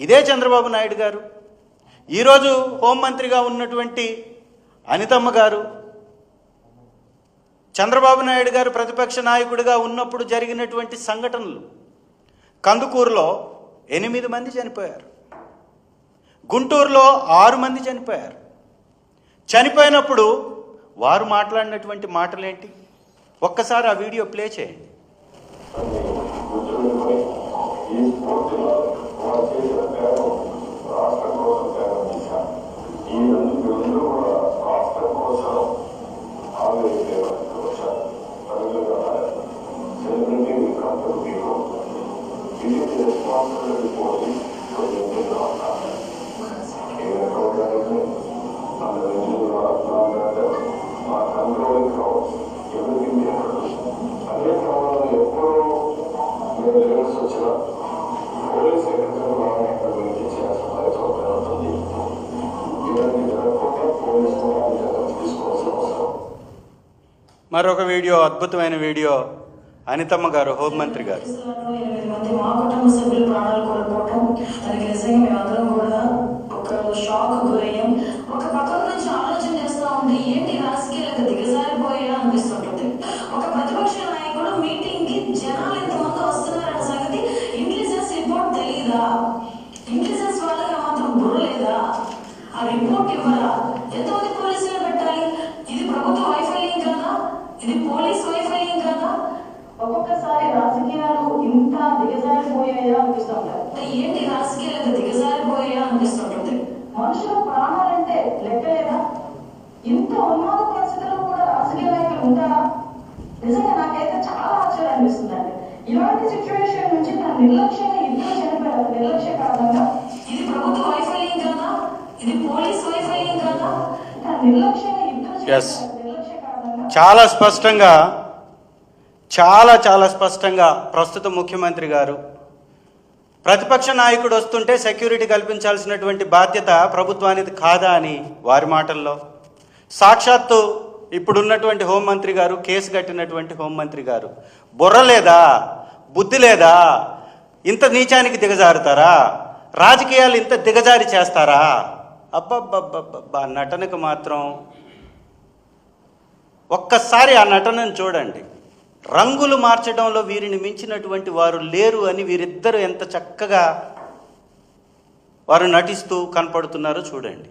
ఇదే చంద్రబాబు నాయుడు గారు. ఈరోజు హోంమంత్రిగా ఉన్నటువంటి అనితమ్మ గారు చంద్రబాబు నాయుడు గారు ప్రతిపక్ష నాయకుడిగా ఉన్నప్పుడు జరిగినటువంటి సంఘటనలు. కందుకూరులో ఎనిమిది మంది చనిపోయారు. గుంటూరులో ఆరు మంది చనిపోయారు. చనిపోయినప్పుడు వారు మాట్లాడినటువంటి మాటలేంటి? ఒక్కసారి ఆ వీడియో ప్లే చేయండి. మరొక వీడియో అద్భుతమైన వీడియో. అనితమ్మ గారు హోంమంత్రి గారు మంది మా కుటుంబ సభ్యులు ప్రాణాలు కూడా ఒక షాక్ ఒక పక్కన నుంచి ఆలోచన ఉంటే ఏంటి ఒక ప్రతిపక్ష నాయకుడు జనాలు తెలియదా ఆ మాత్రం రిపోర్ట్ ఇవ్వరా ఎంతమంది పోలీసులు పెట్టాలి ఇది ప్రభుత్వ వైఫల్యం కదా? ఇది పోలీస్ వైఫల్యం ఒక్కొక్కసారి రాజకీయాలు ఇంత దిగజారిపోయాయా అనిపిస్తుంటారు ఏంటి రాజకీయాలకు దిగజారిపోయాయా అనిపిస్తుంటుంది? మనుషుల ప్రాణాలంటే లెక్కలేదా? ఇంత ఉన్మాద పరిస్థితుల్లో కూడా రాజకీయ నాయకులు ఉంటారా? నిజంగా నాకైతే చాలా ఆశ్చర్యం అనిపిస్తుందండి. ఇలాంటి సిచ్యువేషన్ నుంచి తన నిర్లక్ష్యంగా ఇద్దరు చనిపోయారు. నిర్లక్ష్య కారణంగా ఇది ప్రభుత్వ వైఫల్యం కదా? ఇది పోలీస్ వైఫల్యం కదా? తన నిర్లక్ష్యంగా ఇద్దరు నిర్లక్ష్య కారణంగా చాలా స్పష్టంగా చాలా చాలా స్పష్టంగా ప్రస్తుత ముఖ్యమంత్రి గారు ప్రతిపక్ష నాయకుడు వస్తుంటే సెక్యూరిటీ కల్పించాల్సినటువంటి బాధ్యత ప్రభుత్వానికి కాదా అని వారి మాటల్లో సాక్షాత్తు ఇప్పుడున్నటువంటి హోంమంత్రి గారు కేసు కట్టినటువంటి హోంమంత్రి గారు బుర్ర లేదా? బుద్ధి లేదా? ఇంత నీచానికి దిగజారుతారా? రాజకీయాలు ఇంత దిగజారి చేస్తారా? అబ్బబ్బబ్బబ్బా నటనకు మాత్రం ఒక్కసారి ఆ నటనను చూడండి. రంగులు మార్చడంలో వీరిని మించినటువంటి వారు లేరు అని వీరిద్దరూ ఎంత చక్కగా వారు నటిస్తూ కనపడుతున్నారో చూడండి.